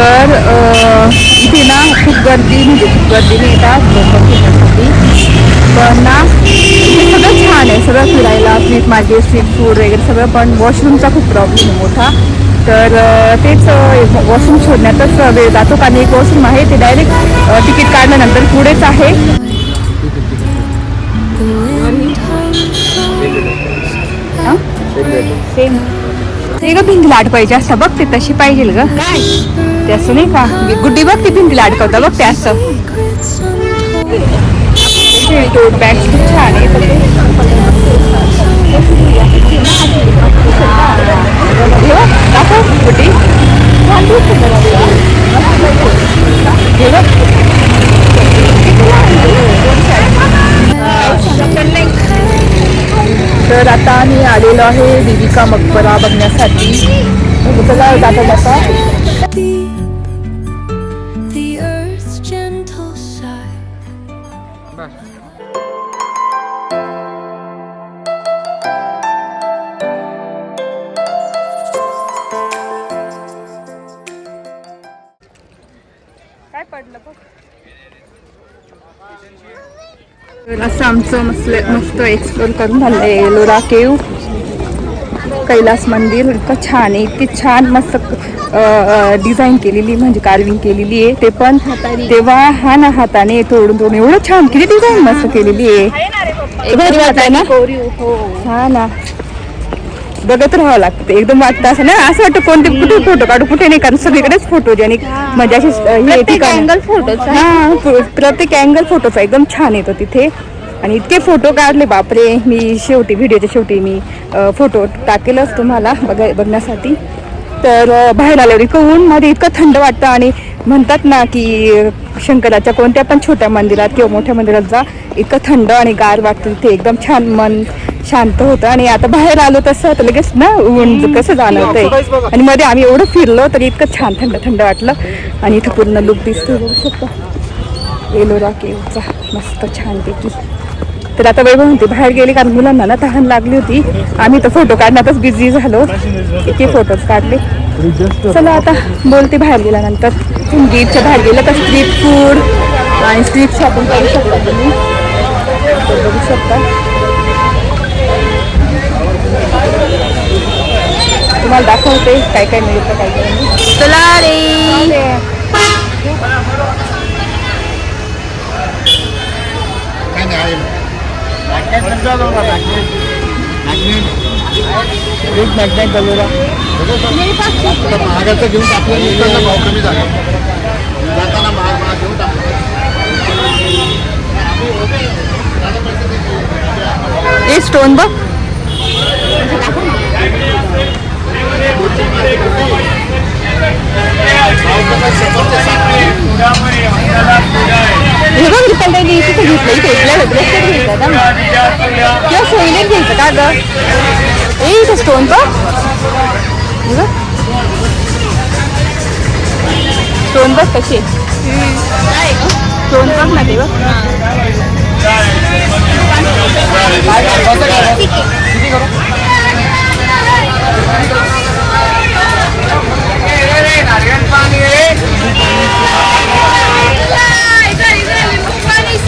तर इथे ना खूप गर्दी म्हणजे खूप गर्दीने येतात लोक फिरण्यासाठी. पण ना सगळं छान आहे. सगळं फिरायला स्ट्रीट मार्केट स्ट्रीट फूड वगैरे सगळं पण वॉशरूमचा खूप प्रॉब्लेम आहे मोठा. तर तेच वॉशरूम शोधण्यातच वेळ जातो. कारण एक वॉशरूम आहे ते डायरेक्ट तिकीट काढल्यानंतर पुढेच आहे. सेम ते ग भिंतीला अडकवायची असतं. बघ ते तशी पाहिजे ग. काय? ते असं नाही का? म्हणजे गुड्डी बघ ती भिंतीला अडकवता बघ ते असं. टोट बॅग्स खूप छान आहे तर दाखव गुड्डी. तर आता आम्ही आलेलो आहे देविका मकबरा बघण्यासाठी. जाता जाता असं आमचं मस्त मस्त एक्सप्लोर करून झालं एलोरा केव कैलास मंदिर. इतकं छान आहे. इतकी छान मस्त डिझाईन केलेली म्हणजे कार्विंग केलेली आहे. ते पण तेव्हा हा ना हाताने तोडून तोडून एवढं छान किती डिझाईन मस्त केलेली आहे. भारी ना हा ना. बघत राहावं लागतं एकदम वाटतं असं ना असं वाटतं कोणते कुठे फोटो काढू कुठे नाही कारण सगळीकडेच फोटोजेनिक म्हणजे असे हे ठिकाण. हा प्र- प्रत्येक अँगल फोटोचा एकदम छान येतो तिथे. आणि इतके फोटो काढले बापरे. मी शेवटी व्हिडिओच्या शेवटी मी फोटो टाकेलच तुम्हाला बघा बघण्यासाठी. तर बाहेर आल्यावर इतकं ऊन मध्ये इतकं थंड वाटतं आणि म्हणतात ना की शंकराच्या कोणत्या पण छोट्या मंदिरात किंवा मोठ्या मंदिरात जा इतकं थंड आणि गार वाटतं. तिथे एकदम छान मन शांत होतं. आणि आता बाहेर आलो तसं तर लगेच ना ऊन कसं जाणवतंय. आणि मध्ये आम्ही एवढं फिरलो तरी इतकं छान थंड थंड वाटलं. आणि इथं पूर्ण लुक दिसतो बघू शकतो. एलोरा केवचा मस्त छानपैकी. तर आता वैभव म्हणते बाहेर गेले कारण मुलांना ना तहान लागली होती. आम्ही तर फोटो काढण्यातच बिझी झालो. किती फोटोज काढले. चला आता बोलते बाहेर गेल्यानंतर. तुम्ही गेटच्या बाहेर गेलं तर स्ट्रीट फूड आणि स्ट्रीट शॉपिंग करू शकता तुम्ही? बघू शकता. तुम्हाला दाखवते काय काय मिळतं काय काय चला रे काय नाही आहे मॅग्नेट नंतर जाऊ का मॅग्नेट मॅग्नेट एक मॅग्नेट बघूया आता महागाचं घेऊन टाकलं नुसतं भाव कमी झाला जाताना महाग महाग घेऊन टाकलं हे स्टोन बघ हे बघ रुपाली घेतलं इथे इथल्या ब्रेसलेट घ्यायचं का किंवा सोयीने घ्यायचं का ग ए इथे स्टोन बघ हे बघ स्टोन बघ कशी स्टोन बघ ना ते बघ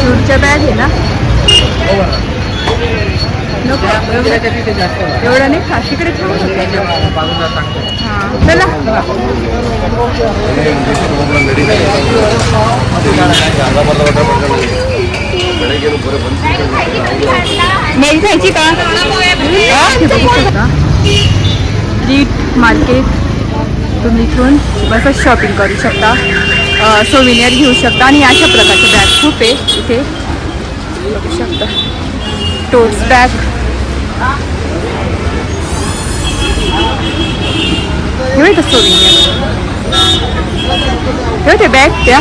जूटच्या बॅग आहे ना? नको. एवढं नाही काशीकडे हां. चला. खायची का? रीट मार्केट तुम्ही इथून बसच शॉपिंग करू शकता. सोविनियर घेऊ शकता आणि अशा प्रकारचे बॅग खूप आहे इथे. बघू शकता. टोट्स बॅग हे का सोविनियर हे ते बॅग त्या.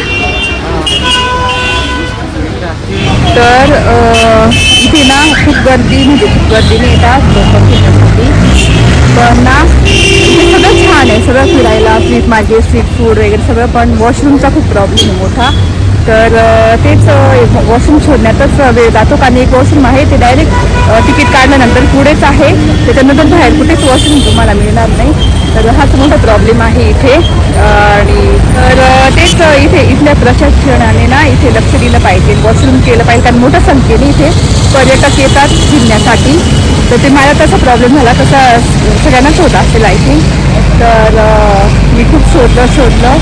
तर इथे ना खूप गर्दी म्हणजे खूप गर्दीने येतात लोक घेण्यासाठी पण ना सगळं छान आहे सगळं फिरायला स्ट्रीट मार्केट स्ट्रीट फूड वगैरे सगळं पण वॉशरूमचा खूप प्रॉब्लेम आहे मोठा. तर तेच वॉशरूम शोधण्यातच वेळ जातो. कारण एक वॉशरूम आहे ते डायरेक्ट तिकीट काढल्यानंतर पुढेच आहे. त्याच्यानंतर बाहेर कुठेच वॉशरूम तुम्हाला मिळणार नाही. तर हाच मोठा प्रॉब्लेम आहे इथे. आणि तर तेच इथे इथल्या प्रशासनाने ना इथे लक्ष दिलं पाहिजे. वॉशरूम केलं पाहिजे. कारण मोठ्या संख्येने इथे पर्यटक येतात फिरण्यासाठी. तर ते मला तसा प्रॉब्लेम झाला. तसा सगळ्यांनाच होत असेल आय थिंक तर मी खूप शोधलं शोधलं.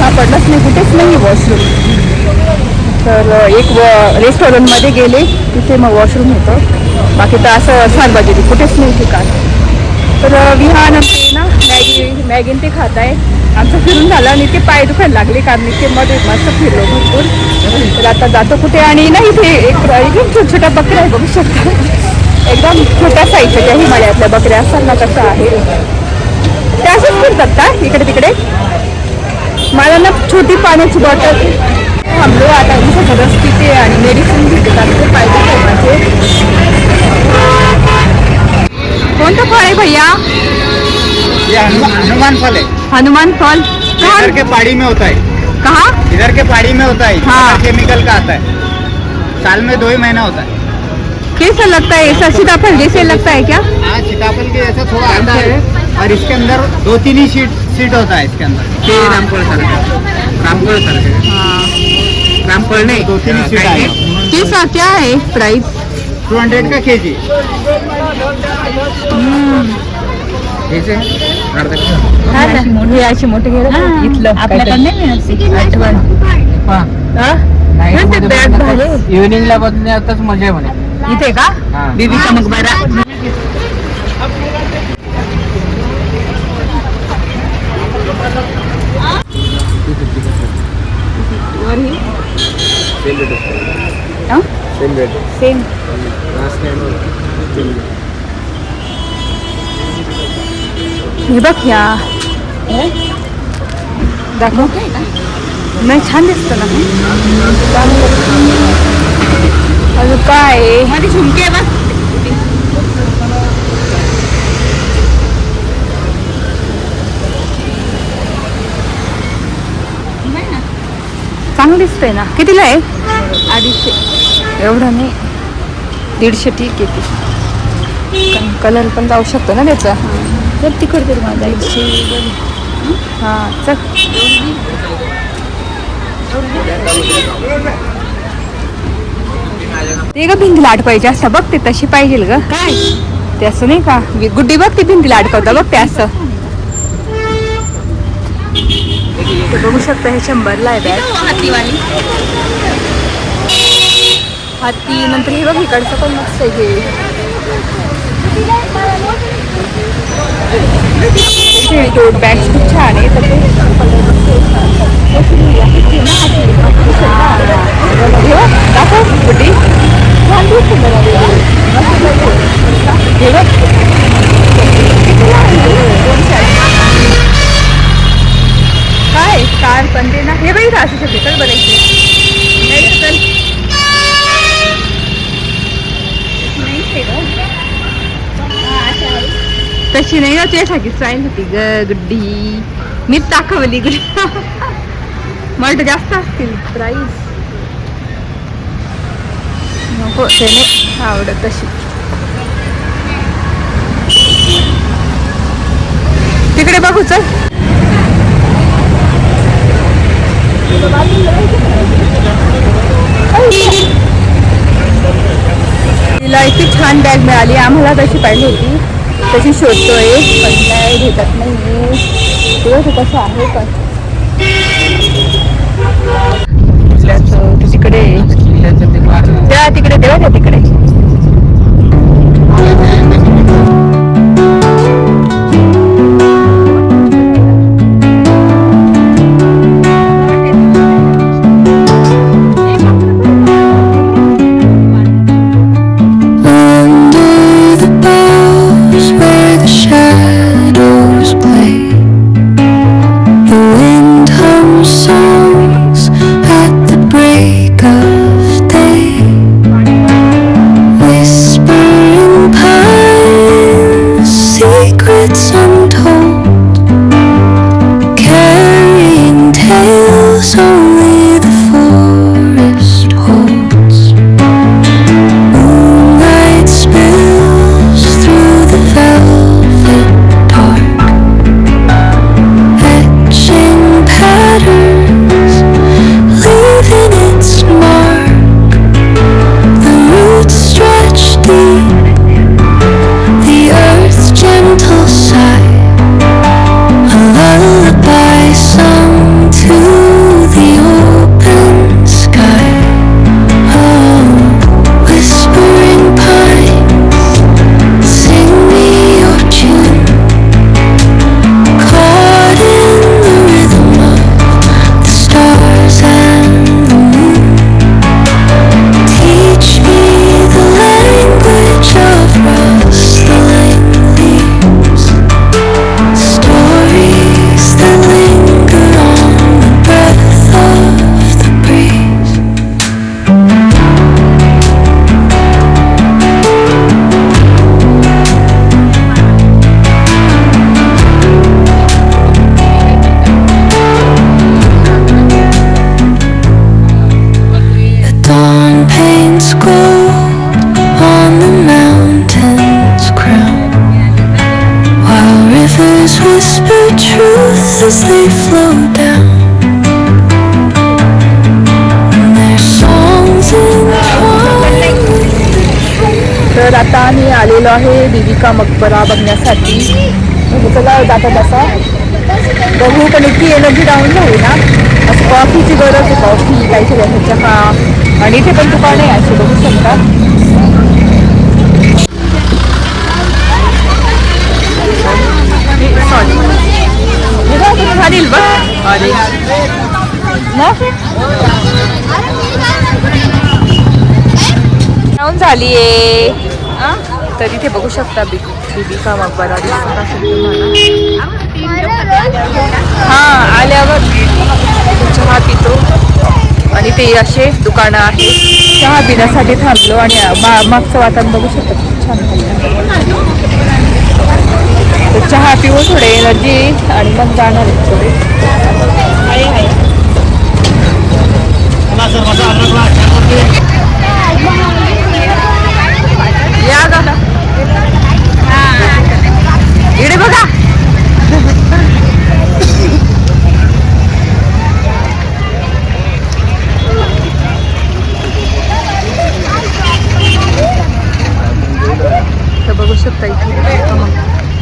सापडलंच नाही कुठेच नाही वॉशरूम. तर एक व रेस्टॉरंटमध्ये गेले. तिथे मग वॉशरूम होतं. बाकी तर असं सार्वजनिक कुठेच नाही ठिकाण तर अं, विहान ना मॅगी ते खात आहे आमचं फिरून झालं आणि ते पाय दुखायला लागले कारण इथे मध्ये मस्त फिरलो भरपूर. तर आता जातो कुठे आणि नाही ते एक एकदम छोट्या बकऱ्या आहे बघू शकता. एकदम छोट्या साईजच्या त्या हिमालयातल्या बकऱ्या असताना कसं आहे त्या असंच फिरतात का? इकडे तिकडे? मला ना छोटी पाण्याची बॉटल थांबलो आता इथे रस तिथे आणि मेडिसिन घेते कारण ते पाहिजे माझे कोणतं फळ आहे भैया? ये हनुमान फल है। हनुमान फल? इधर के पहाड़ी में होता है। कहा? इधर के पहाड़ी में होता है। हाँ। हाँ। केमिकल का आता है। साल में दो ही महीना होता है। कैसा लगता है? ऐसा सीताफल जैसे लगता है क्या? हाँ सीताफल के जैसा थोड़ा आता है। और इसके अंदर दो तीन ही सीट सीट होता है इसके अंदर। हाँ। रामकोल सर रामकोल सर रामकोल नहीं। दो तीन ही सीट आएगा कैसा क्या है प्राइस टू हंड्रेड का के जी जैसे हे असे मोठे घे इथलं आठवण बॅग भारी इव्हिनिंगला बघण्यातच मजा आहे म्हणे इथे का हा. बीबीचा मकबरा हा? सेम हे बघ या दाखव नाही छान दिसतं ना अजून काय? मध्ये झुमके आहे बघ चांगलं दिसतंय ना कितीला आहे अडीचशे एवढं नाही दीडशे ठीक आहे ती कलर पण जाऊ शकतो ना त्याचा जर तिकड तरी मला जायची हां चल. ते ग भिंतीला अडकवायची असं बघ ते तशी पाहिजे ग. काय? ते असं नाही का? गुड्डी बघ ती भिंतीला अडकवता बघ ते असं. बघू शकता हे शंभरला आहे बॅग. हातीवाली. हाती नंतर हे बघ इकडचं पण मस्त आहे हे. टोट बॅग्स खूप छान आहे तर ते दाखव गुड्डी छान दिसते मला काय कार पण ते ना हे बाई इथं असू शकते तर बरं इथे. नाही चल नाही हे गं. तशी नाही ना तुझ्यासाठी स्टाईल होती ग गुड्डी. मीच दाखवली गुड्डी मला जास्त असतील प्राईस नको ते नाही आवडत तशी. तिकडे बघू चल. तिला इतकी छान बॅग मिळाली. आम्हाला तशी पाहिजे होती. तशी शोधतोय? पण काय भेटत नाही तेव्हा ते कसं आहे पण. तिकडे त्या तिकडे तेव्हा त्या तिकडे. देविका मकबरा बघण्यासाठी. चला जाता तसा बघू पण इतकी एनर्जी डाऊन झाली ना असं कॉफीची गरज आहे. कॉफी काही सगळं चहा आणि इथे पण दुकान आहे. असे बघू शकता. सॉरी बघ. ना? जाऊन झाली आहे तर इथे बघू शकता बी बिबिका मकबरा दिसत असेल तुम्हाला हा आल्यावर चहा पितो आणि ते असे दुकानं आहेत. चहा पिण्यासाठी थांबलो आणि मा- मागचं वातावरण बघू शकता खूप छान तर चहा पिऊ थोडे एनर्जी आणि मग जाणार आहे थोडे या दादा. इकडे बघा. तर बघू शकता इथे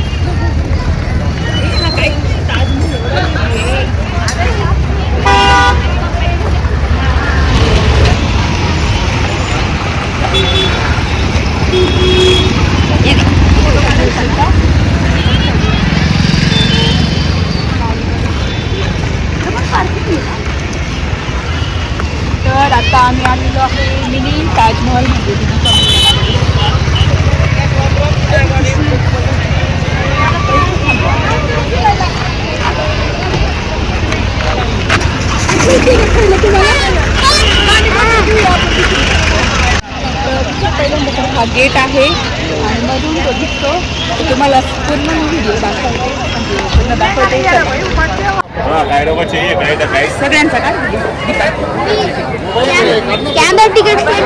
तर आता आम्ही आलेलो आहे मिनी ताजमहलमध्ये हा गेट आहे आणि मधून तो दिसतो. तो तुम्हाला पूर्ण व्हिडिओ दाखवते. म्हणजे पूर्ण दाखवते. सगळ्यांचा काय कॅमेरा तिकीट का?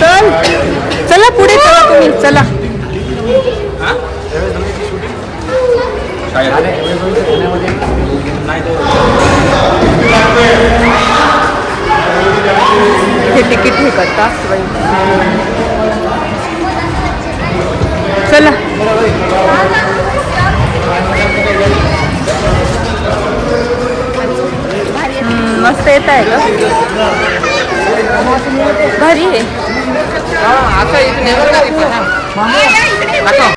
चल चला पुढे चला तुम्ही चला. हे तिकीट हे करता चला। हम्म, मस्त येत आहे का? भारी आहे. Under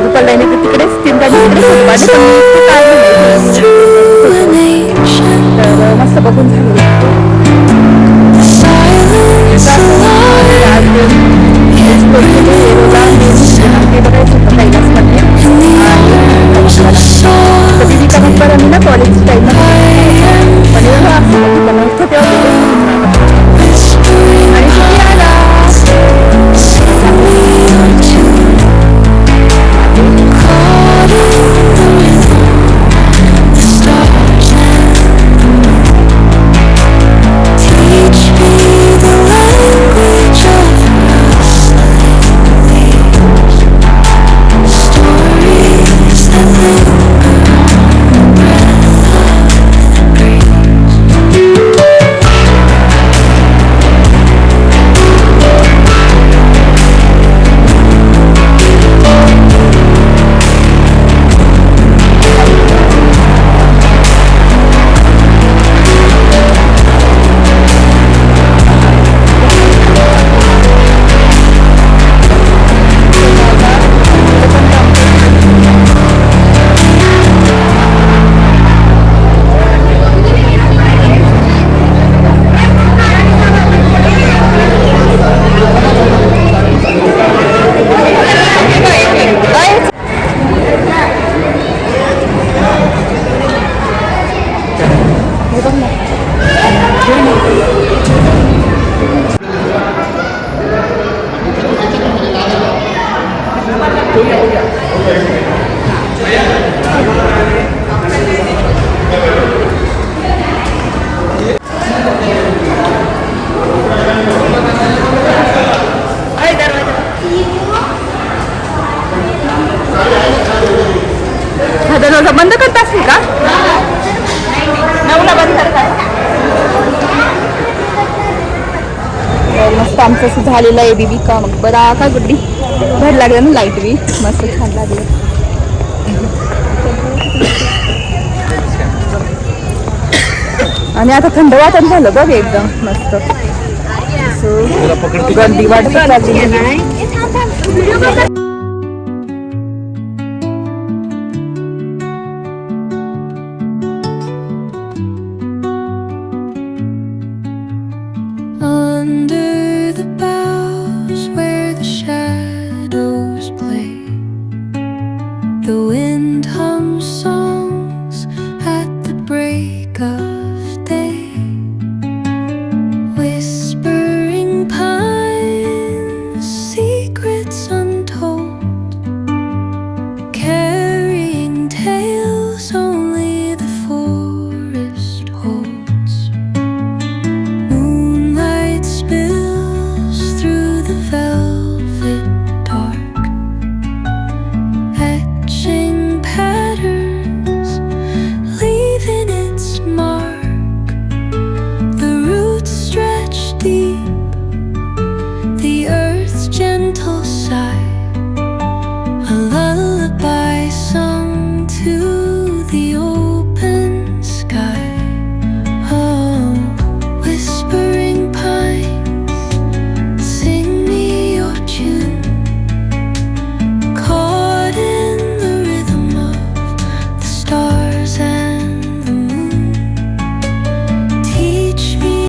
रुपये लाईन येते तिकडे तीन तर मस्त बघून झालं कॉलेज टाईम पण झालेला आहे बीबी का बरा का गुड्डी? भर लागला ना लाइट बी. मस्त छान लागले. आणि आता थंड वाटण झालं बघ एकदम मस्त. गर्दी वाटत लागली